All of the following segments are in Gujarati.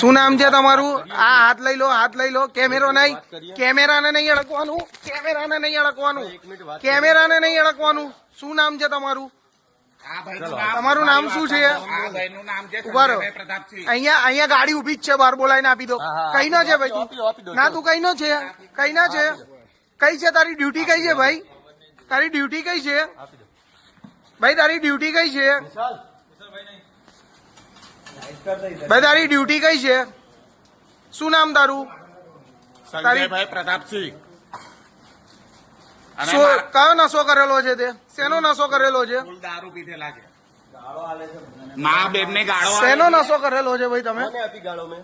શું નામ છે તમારું? આ હાથ લઈ લો હાથ લઈ લો. કેમેરો નહીં. કેમેરાને નહીં અડકવાનું. કેમેરાને નહીં અડકવાનું. કેમેરાને નહીં અડકવાનું. શું નામ છે તમારું? તમારું નામ શું છે? આ ભાઈનું નામ છે ઊભા રહો. અહીંયા અહીંયા ગાડી ઊભી જ છે બહાર બોલાવીને આપી દો. કઈ નો છે ભાઈ તું? ના તું કઈ નો છે? કઈ ના છે? કઈ છે? તારી ડ્યુટી કઈ છે ભાઈ? તારી ડ્યુટી કઈ છે? ભાઈ તારી ડ્યુટી કઈ છે? ભાઈ તારી ડ્યુટી કઈ છે? શું નામ તારું? સંજયભાઈ પ્રતાપસિંહ. શું કયો નશો કરેલો છે તે? શેનો નશો કરેલો છે? દારૂ પીધેલા છે. મા બેન ને ગાળો શેનો. નશો કરેલો છે ભાઈ તમે? ગાળો મેં?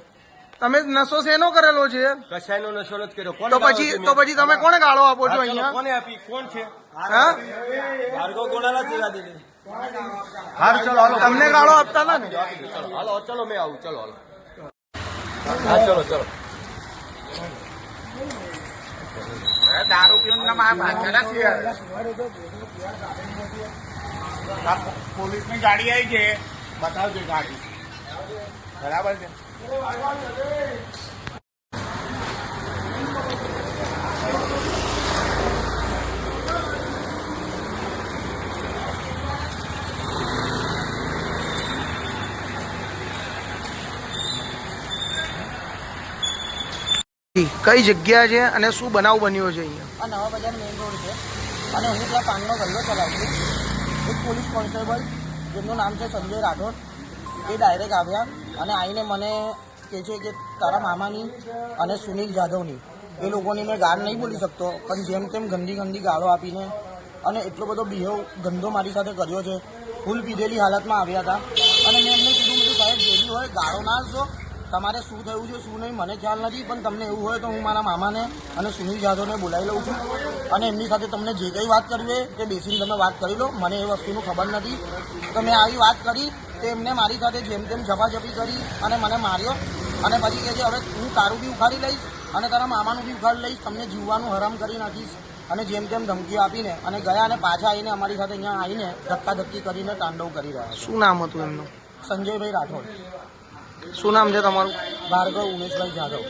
તમે નશો શેનો કરેલો છે? કશાયનો નશો નથી કર્યો. તો પછી તો પછી તમે કોને ગાળો આપો છો અહીંયા? કોને આપી? કોણ છે? હા? ભાર્ગવ ગોડાલા જ યાદી નહીં હા ચલો હાલો તમને ગાળો આપતા હતા ને? હાલો ચલો મેં આવું ચલો હાલો. હા ચલો ચલો. દારૂ પીને ના મારા ભાગેલા છે પોલીસ પોલીસની ગાડી આવી છે. બતાવજો ગાડી. બરાબર છે. કઈ જગ્યા છે અને શું બનાવ બન્યો છે અહીંયા? નવા બજાર મેઇન રોડ છે. અને હું ત્યાં પાનનો ગલ્લો ચલાવું એક પોલીસ કોન્સ્ટેબલ, જેમનું નામ છે સંજય રાઠોડ, એ ડાયરેક્ટ આવ્યા અને આવીને મને કહે છે કે તારા મામાની અને સુનિલ જાધવની, એ લોકોની મેં ગાળ નહીં બોલી શકતો, પણ જેમ તેમ ગંદી ગંદી ગાળો આપીને અને એટલો બધો બિહેવ ગંદો મારી સાથે કર્યો છે. ફૂલ પીધેલી હાલતમાં આવ્યા હતા. અને મેં એમને કીધું, મેં સાહેબ જેવી હોય, ગાળો ના આપશો. તમારે શું થયું છે શું નહીં મને ખ્યાલ નથી પણ તમને એવું હોય તો હું મારા મામાને અને સુનિલ જાધવને બોલાવી લઉં છું. અને એમની સાથે તમને જે કંઈ વાત કરવી હોય તે બેસીને તમે વાત કરી લો. મને એ વસ્તુનું ખબર નથી. તો મેં આવી વાત કરી તો એમને મારી સાથે જેમ તેમ ઝપાઝપી કરી અને મને માર્યો. અને પછી કહે છે હવે હું તારું બી ઉખાડી લઈશ અને તારા મામાનું બી ઉખાડી લઈશ. તમને જીવવાનું હરામ કરી નાખીશ. અને જેમ તેમ ધમકીઓ આપીને અને ગયા અને પાછા આવીને અમારી સાથે અહીંયા આવીને ધક્કા ધક્કી કરીને તાંડવ કરી રહ્યા શું નામ હતું એમનું? સંજયભાઈ રાઠોડ. શું નામ છે તમારું? ભાર્ગવ ઉમેશભાઈ જાધવ